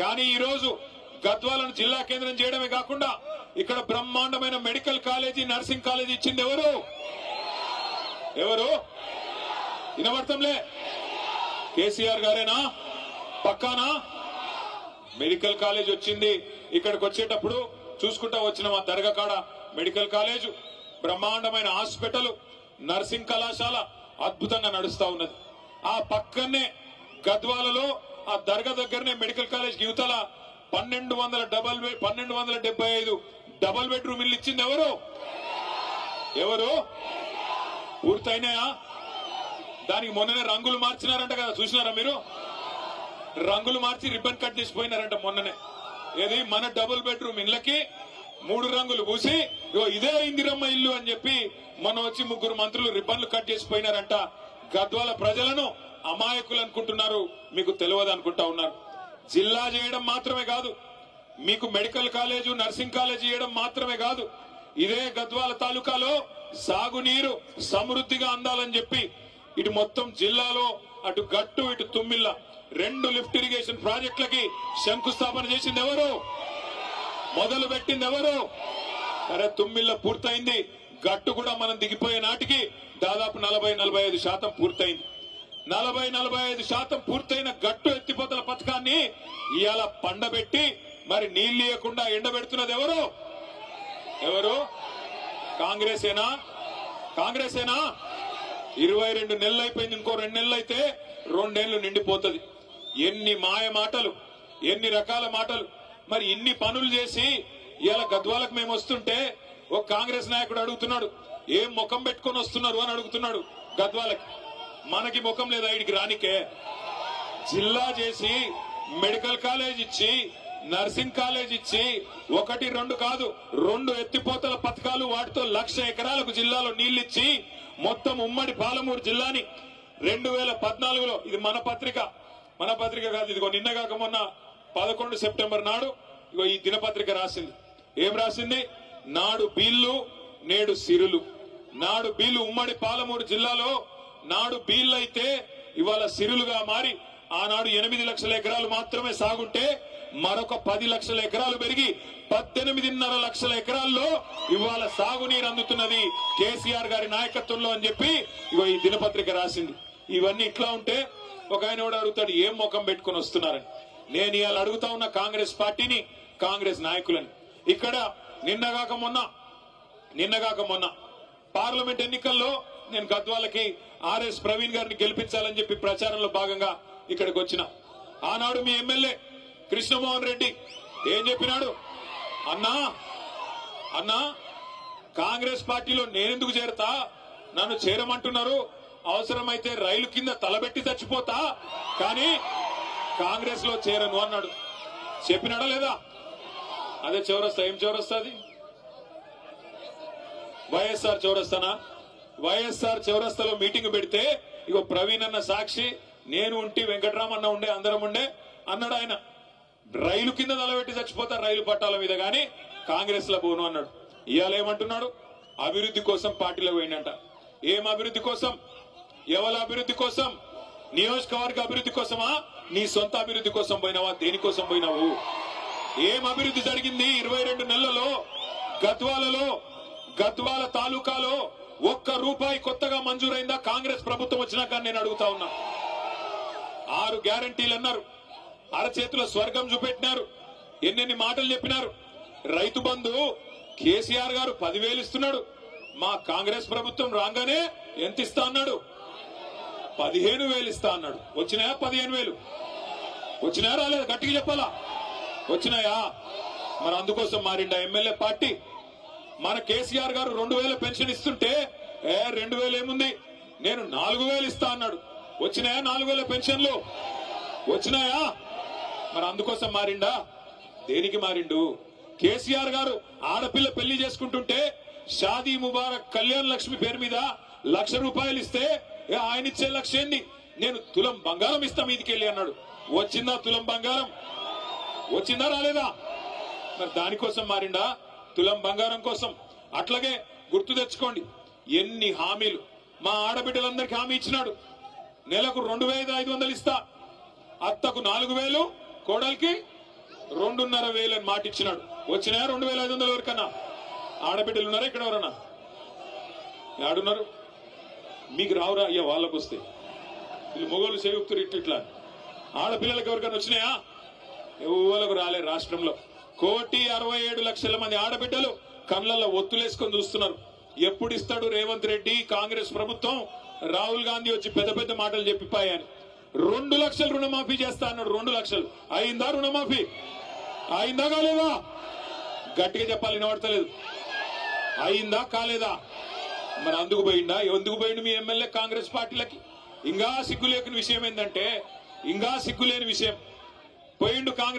కానీ ఈరోజు గద్వాలను జిల్లా కేంద్రం చేయడమే కాకుండా ఇక్కడ బ్రహ్మాండమైన మెడికల్ కాలేజీ నర్సింగ్ కాలేజీ ఇచ్చింది ఎవరు? ఎవరు? వినబడతాంలే కేసీఆర్ గారేనా? పక్కానా? మెడికల్ కాలేజ్ వచ్చింది. ఇక్కడికి వచ్చేటప్పుడు చూసుకుంటా వచ్చిన మా దర్గా కాడ మెడికల్ కాలేజ్ బ్రహ్మాండమైన హాస్పిటల్ నర్సింగ్ కళాశాల అద్భుతంగా నడుస్తా ఉన్నది. ఆ పక్కనే గద్వాలలో ఆ దర్గా దగ్గరనే మెడికల్ కాలేజ్ యువతల పన్నెండు వందల డబల్ పన్నెండు వందల డెబ్బై ఐదు డబల్ బెడ్రూమ్ ఇల్లు ఇచ్చింది ఎవరు? ఎవరు? పూర్తయినాయా దానికి మొన్ననే రంగులు మార్చినారంట కదా చూసినారా మీరు? రంగులు మార్చి రిబ్బన్ కట్ చేసిపోయినారంట మొన్ననే. ఏది? మన డబుల్ బెడ్రూమ్ ఇళ్ళకి మూడు రంగులు పూసి ఇదే ఇందిరమ్మ ఇల్లు అని చెప్పి మొన్న వచ్చి ముగ్గురు మంత్రులు రిబ్బన్లు కట్ చేసిపోయినారంట. గద్వాల ప్రజలను అమాయకులు అనుకుంటున్నారు మీకు తెలియదు అనుకుంటా ఉన్నారు. జిల్లా చేయడం మాత్రమే కాదు మీకు మెడికల్ కాలేజు నర్సింగ్ కాలేజ్ చేయడం మాత్రమే కాదు ఇదే గద్వాల తాలూకాలో సాగునీరు సమృద్ధిగా అందాలని చెప్పి ఇటు మొత్తం జిల్లాలో అటు గట్టు ఇటు తుమ్మిల్ల రెండు లిఫ్ట్ ఇరిగేషన్ ప్రాజెక్టులకి శంకుస్థాపన చేసింది ఎవరు? మొదలు పెట్టింది ఎవరు? అరే తుమ్మిల్ల పూర్తయింది. గట్టు కూడా మనం దిగిపోయే నాటికి దాదాపు నలభై నలభై ఐదు శాతం పూర్తయింది. నలభై నలభై ఐదు శాతం పూర్తయిన గట్టు ఎత్తిపోతల పథకాన్ని ఇవాళ పండబెట్టి మరి నీళ్ళు ఇవ్వకుండా ఎండబెడుతున్నది ఎవరు? ఎవరు? కాంగ్రెసేనా? కాంగ్రెసేనా? ఇరవై రెండు నెలలు అయిపోయింది ఇంకో రెండు నెలలు అయితే రెండేళ్ళు నిండిపోతుంది. ఎన్ని మాయ మాటలు ఎన్ని రకాల మాటలు. మరి ఇన్ని పనులు చేసి ఇలా గద్వాలకు మేము వస్తుంటే ఒక కాంగ్రెస్ నాయకుడు అడుగుతున్నాడు ఏం ముఖం పెట్టుకొని వస్తున్నారు? అని అడుగుతున్నాడు గద్వాలకి. మనకి ముఖం లేదా ఇడికి రానికే. జిల్లా చేసి మెడికల్ కాలేజ్ ఇచ్చి నర్సింగ్ కాలేజ్ ఇచ్చి ఒకటి రెండు కాదు రెండు ఎత్తిపోతల పథకాలు వాటితో లక్ష ఎకరాలకు జిల్లాలో నీళ్ళిచ్చి మొత్తం ఉమ్మడి పాలమూరు జిల్లాని రెండు వేల పద్నాలుగులో ఇది మన పత్రిక. మన పత్రిక కాదు ఇదిగో నిన్న కాక మొన్న పదకొండు సెప్టెంబర్ నాడు ఇగో ఈ దినపత్రిక రాసింది. ఏం రాసింది? నాడు బీళ్ళు నేడు సిరులు. నాడు బీళ్ళు ఉమ్మడి పాలమూరు జిల్లాలో నాడు బీళ్ళు అయితే ఇవాళ సిరులుగా మారి ఆనాడు ఎనిమిది లక్షల ఎకరాలు మాత్రమే సాగుంటే మరొక పది లక్షల ఎకరాలు పెరిగి పద్దెనిమిదిన్నర లక్షల ఎకరాల్లో ఇవాళ సాగునీరు అందుతున్నది కేసీఆర్ గారి నాయకత్వంలో అని చెప్పి ఇగో ఈ దినపత్రిక రాసింది. ఇవన్నీ ఇట్లా ఉంటే ఒక ఆయన కూడా అడుగుతాడు ఏం ముఖం పెట్టుకొని వస్తున్నారని? నేను ఇవాళ అడుగుతా ఉన్న కాంగ్రెస్ పార్టీని కాంగ్రెస్ నాయకులని. ఇక్కడ నిన్నగాక మొన్న నిన్నగాక మొన్న పార్లమెంట్ ఎన్నికల్లో నేను గద్వాలకి ఆర్ఎస్ ప్రవీణ్ గారిని గెలిపించాలని చెప్పి ప్రచారంలో భాగంగా ఇక్కడికి వచ్చిన. ఆనాడు మీ ఎమ్మెల్యే కృష్ణమోహన్ రెడ్డి ఏం చెప్పినాడు? అన్నా అన్నా కాంగ్రెస్ పార్టీలో నేనెందుకు చేరతా? నన్ను చేరమంటున్నారు. అవసరమైతే రైలు కింద తలబెట్టి చచ్చిపోతా. కానీ కాంగ్రెస్లో చేరను అన్నాడు. చెప్పినాడా లేదా? అదే చౌరస్తా. ఏం చౌరస్తా అది? వైఎస్ఆర్ చౌరస్తానా? వైఎస్ఆర్ చౌరస్తాలో మీటింగ్ పెడితే ఇగో ప్రవీణ్ అన్న సాక్షి నేను ఉంటి వెంకటరామన్న ఉండే అందరం ఉండే అన్నాడు ఆయన. రైలు కింద నిలబెట్టి చచ్చిపోతారు రైలు పట్టాల మీద కానీ కాంగ్రెస్లో పోను అన్నాడు. ఇవాళ ఏమంటున్నాడు? అభివృద్ధి కోసం పార్టీలో పోయినట ఏం అభివృద్ధి కోసం? ఎవరి అభివృద్ధి కోసం? నియోజకవర్గ అభివృద్ధి కోసమా? నీ సొంత అభివృద్ధి కోసం పోయినావా? దేనికోసం పోయినావు? ఏం అభివృద్ధి జరిగింది? ఇరవై రెండు నెలలలో గద్వాలలో గద్వాల తాలూకాలో ఒక్క రూపాయి కొత్తగా మంజూరైందా? కాంగ్రెస్ ప్రభుత్వం వచ్చినాక నేను అడుగుతా ఉన్నా. ఆరు గ్యారంటీలు అన్నారు. అరచేతిలో స్వర్గం చూపెట్టినారు. ఎన్నెన్ని మాటలు చెప్పినారు. రైతు బంధు కేసీఆర్ గారు పదివేలు ఇస్తున్నాడు. మా కాంగ్రెస్ ప్రభుత్వం రాగానే ఎంత ఇస్తా అన్నాడు? పదిహేను వేలు ఇస్తా అన్నాడు. వచ్చినాయా పదిహేను వేలు? వచ్చినాయా రాలేదు? గట్టిగా చెప్పాలా? వచ్చినాయా? మరి అందుకోసం మారిండా ఎమ్మెల్యే పార్టీ? మన కేసీఆర్ గారు రెండు వేల పెన్షన్ ఇస్తుంటే ఏ రెండు వేలు ఏముంది? నేను నాలుగు వేలు ఇస్తా అన్నాడు. వచ్చినాయా నాలుగు వేల పెన్షన్లు? వచ్చినాయా? మరి అందుకోసం మారిండా? దేనికి మారిండు? కేసీఆర్ గారు ఆడపిల్ల పెళ్ళి చేసుకుంటుంటే షాదీ ముబారక్ కళ్యాణ్ లక్ష్మి పేరు మీద లక్ష రూపాయలు ఇస్తే ఆయన ఇచ్చే లక్ష ఏంది? నేను తులం బంగారం ఇస్తా మీదికెళ్ళి అన్నాడు. వచ్చిందా తులం బంగారం? వచ్చిందా రాలేదా? మరి దానికోసం మారిండా? తులం బంగారం కోసం. అట్లాగే గుర్తు తెచ్చుకోండి ఎన్ని హామీలు. మా ఆడబిడ్డలందరికీ హామీ ఇచ్చినాడు. నెలకు రెండు వేల ఐదు వందలు ఇస్తా. అత్తకు నాలుగు వేలు కోడలికి రెండున్నర వేలు అని మాట ఇచ్చినాడు. వచ్చినాయా రెండు వేల ఐదు వందల వరకన్నా ఆడబిడ్డలు ఉన్నారా ఇక్కడ ఎవరన్నా? ఆడున్నారు. మీకు రావురా అయ్యా వాళ్ళకు వస్తే. వీళ్ళు మొగోళ్ళు చేయుక్తురు ఇట్లా ఇట్లా. ఆడపిల్లలకు ఎవరికైనా వచ్చినాయా? ఎవరికి రాలే రాష్ట్రంలో. కోటి అరవై ఏడు లక్షల మంది ఆడబిడ్డలు కళ్ళల్లో ఒత్తులేసుకొని చూస్తున్నారు. ఎప్పుడు ఇస్తాడు రేవంత్ రెడ్డి? కాంగ్రెస్ ప్రభుత్వం రాహుల్ గాంధీ వచ్చి పెద్ద పెద్ద మాటలు చెప్పిపోయాని. రెండు లక్షలు రుణమాఫీ చేస్తా అన్నాడు. రెండు లక్షలు. అయిందా రుణమాఫీ? అయిందా కాలేదా? గట్టిగా చెప్పాలి వినబడతలేదు అయిందా కాలేదా? మరి అందుకు పోయిందా ఎందుకు పోయిండు మీ ఎమ్మెల్యే కాంగ్రెస్ పార్టీలకి? ఇంకా సిగ్గులేని విషయం ఏంటంటే ఇంకా సిగ్గులేని విషయం. పోయిండు కాంగ్రెస్